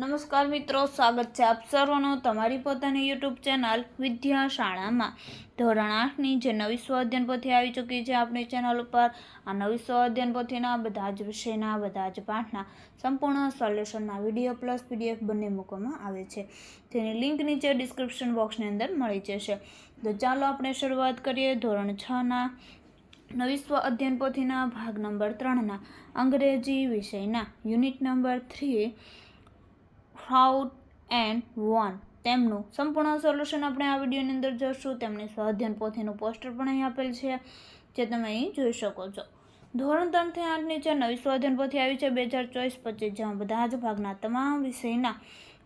નમસ્કાર મિત્રો, સ્વાગત છે આપ સર્વનું તમારી પોતાની યુટ્યુબ ચેનલ વિદ્યા શાળામાં ધોરણ આઠની જે નવી સ્વાધ્યન પોથી આવી ચૂકી છે આપણી ચેનલ ઉપર, આ નવી સ્વાધ્યન પોથીના બધા જ વિષયના, બધા જ પાઠના સંપૂર્ણ સોલ્યુશનના વીડિયો પ્લસ પીડીએફ બંને મૂકવામાં આવે છે. તેની લિંક નીચે ડિસ્ક્રિપ્શન બોક્સની અંદર મળી જશે. તો ચાલો આપણે શરૂઆત કરીએ ધોરણ છના નવી સ્વ અધ્યયન પોથીના ભાગ નંબર ત્રણના, અંગ્રેજી વિષયના. Unit number three fruit and one તેમનું સંપૂર્ણ સોલ્યુશન આપણે આ વિડીયોની અંદર જોશું. તેમની સ્વાધ્યાયન પોથીનું પોસ્ટર પણ અહીં આપેલ છે, જે તમે અહીં જોઈ શકો છો. ધોરણ ત્રણથી આઠ નીચે નવી સ્વાધ્યાયન પોથી આવી છે, બે હજાર ચોવીસ પચીસ, જેમાં બધા જ ભાગના તમામ વિષયના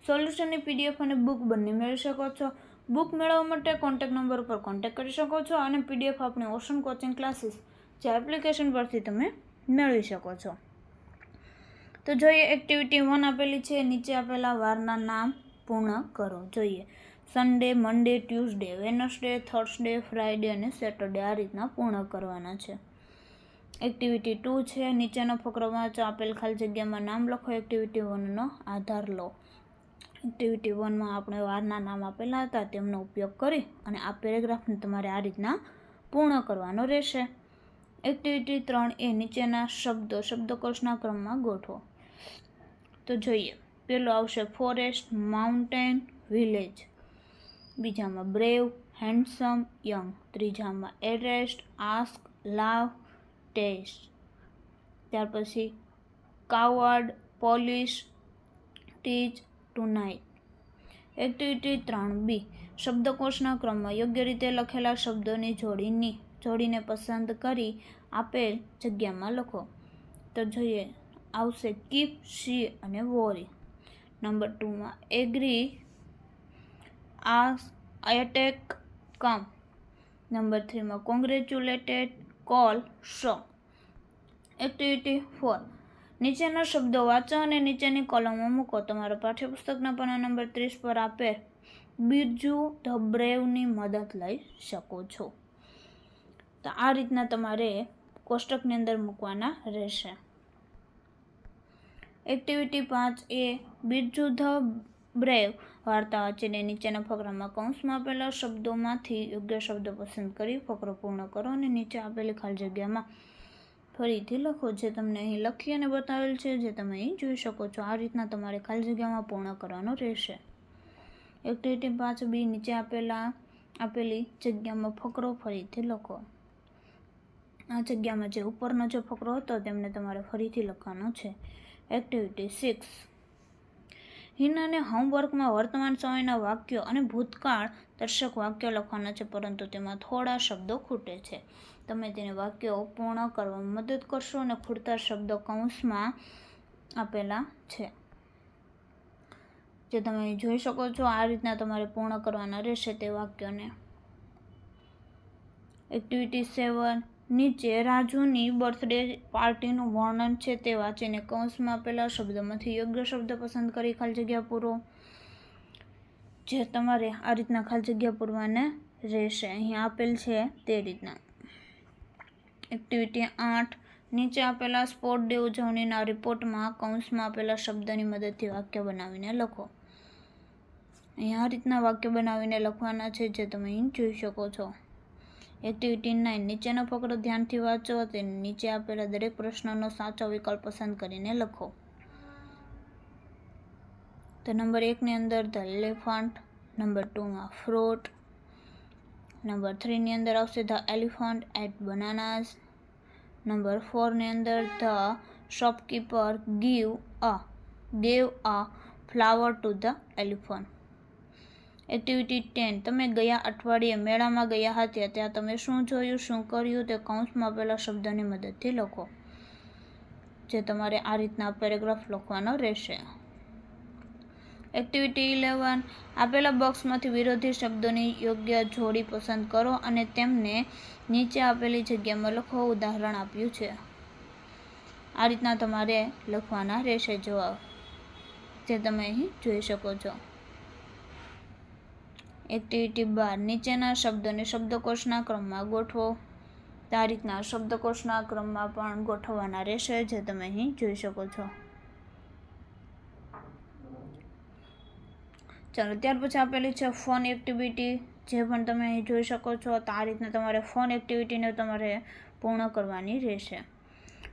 સોલ્યુશનની પીડીએફ અને બુક બંને મેળવી શકો છો. બુક મેળવવા માટે કોન્ટેક્ટ નંબર ઉપર કોન્ટેક્ટ કરી શકો છો અને પીડીએફ આપણી ઓશન કોચિંગ ક્લાસીસ જે એપ્લિકેશન પરથી તમે મેળવી શકો છો. તો જોઈએ એક્ટિવિટી વન આપેલી છે, નીચે આપેલા વારના નામ પૂર્ણ કરો. જોઈએ Sunday Monday Tuesday Wednesday Thursday Friday અને સેટરડે આ રીતના પૂર્ણ કરવાના છે. એક્ટિવિટી ટુ છે, નીચેનો ફકરો વાંચો આપેલ ખાલી જગ્યામાં નામ લખો એક્ટિવિટી વનનો આધાર લો. એક્ટિવિટી વનમાં આપણે વારના નામ આપેલા હતા, તેમનો ઉપયોગ કરી અને આ પેરેગ્રાફને તમારે આ રીતના પૂર્ણ કરવાનો રહેશે. એક્ટિવિટી ત્રણ એ નીચેના શબ્દો, શબ્દકોશના ક્રમમાં ગોઠવો. તો જોઈએ, પેલો આવશે ફોરેસ્ટ માઉન્ટેન વિલેજ બીજામાં બ્રેવ હેન્ડસમ યંગ ત્રીજામાં એરેસ્ટ આસ્ક લાવ ટેસ્ટ ત્યાર પછી coward polish teach to night activity ત્રણ. બી શબ્દકોશના ક્રમમાં યોગ્ય રીતે લખેલા શબ્દોની જોડીની જોડીને પસંદ કરી આપેલ જગ્યામાં લખો. તો જોઈએ આવશે કીપ સી અને વોરી. નંબર ટુમાં, એગ્રી આ attack come. Number થ્રીમાં, congratulated call show. Activity four. નીચેના શબ્દો વાંચો અને નીચેની કોલમમાં મૂકો. તમારા પાઠ્યપુસ્તકના પણ નંબર ત્રીસ પર આપેલ બિરજુ ધ બ્રેવની મદદ લઈ શકો છો. તો આ રીતના તમારે કોષ્ટકની અંદર મૂકવાના રહેશે. એક્ટિવિટી પાંચ એ ધ બ્રેવ વાર્તા વાંચીને નીચેના ફકરામાં કૌંસમાં આપેલા શબ્દોમાંથી યોગ્ય શબ્દો પસંદ કરી ફકરો પૂર્ણ કરો અને નીચે આપેલી ખાલી જગ્યામાં ફરીથી લખો જે તમને અહીં લખી અને બતાવેલ છે, જે તમે અહીં જોઈ શકો છો. આ રીતના તમારે ખાલી જગ્યામાં પૂર્ણ કરવાનો રહેશે. એક્ટિવિટી પાંચ બી નીચે આપેલા આપેલી જગ્યામાં ફકરો ફરીથી લખો. આ જગ્યામાં જે ઉપરનો જે ફકરો હતો તેમને તમારે ફરીથી લખવાનો છે. એક્ટિવિટી સિક્સ હિનાને હોમવર્કમાં વર્તમાન સમયના વાક્યો અને ભૂતકાળ દર્શક વાક્યો લખવાના છે, પરંતુ તેમાં થોડા શબ્દો ખૂટે છે. તમે તેને વાક્યો પૂર્ણ કરવામાં મદદ કરશો અને ખૂટતા શબ્દો કૌંસમાં આપેલા છે. જે તમે જોઈ શકો છો, આ રીતના તમારે પૂર્ણ કરવાના રહેશે તે વાક્યોને. એક્ટિવિટી સેવન નીચે રાજુની બર્થડે પાર્ટીનું વર્ણન છે તે વાંચીને કૌંસમાં આપેલા શબ્દોમાંથી યોગ્ય શબ્દ પસંદ કરી ખાલી જગ્યા પૂરો. જે તમારે આ રીતના ખાલી જગ્યા પૂરવાને રહેશે. અહીં આપેલ છે તે રીતના. એક્ટિવિટી આઠ. નીચે આપેલા સ્પોર્ટ ડે ઉજવણીના રિપોર્ટમાં કૌંસમાં આપેલા શબ્દની મદદથી વાક્ય બનાવીને લખો. અહીં આ રીતના વાક્ય બનાવીને લખવાના છે જે તમે અહીં જોઈ શકો છો. એક્ટિવિટી નાઇન નીચેનો ફકરો ધ્યાનથી વાંચો તે નીચે આપેલા દરેક પ્રશ્નનો સાચો વિકલ્પ પસંદ કરીને લખો તો નંબર એકની અંદર ધ એલિફન્ટ નંબર ટુમાં ફ્રૂટ નંબર થ્રીની અંદર આવશે the elephant ate bananas number ફોરની અંદર the shopkeeper give a gave a flower to the elephant activity ten. તમે ગયા અઠવાડિયે મેળામાં ગયા હતા, ત્યાં તમે શું જોયું, શું કર્યું તે કૌંસમાં આપેલા શબ્દની મદદથી લખો, જે તમારે આ રીતના પેરેગ્રાફ લખવાનો રહેશે. Activity eleven. આપેલા બોક્સમાંથી વિરોધી શબ્દોની યોગ્ય જોડી પસંદ કરો અને તેમને નીચે આપેલી જગ્યામાં લખો, ઉદાહરણ આપ્યું છે. આ રીતના તમારે લખવાના રહેશે જવાબ, જે તમે અહીં જોઈ શકો છો. એક્ટિવિટી બાર નીચેના શબ્દોને શબ્દકોશના ક્રમમાં ગોઠવો. આ રીતના શબ્દકોશના ક્રમમાં પણ ગોઠવવાના રહેશે જે તમે અહીં જોઈ શકો છો. ચાલો, ત્યાર પછી આપેલી છે ફોન એક્ટિવિટી. જે પણ તમે અહીં જોઈ શકો છો તો રીતના તમારે ફોન એક્ટિવિટીને તમારે પૂર્ણ કરવાની રહેશે.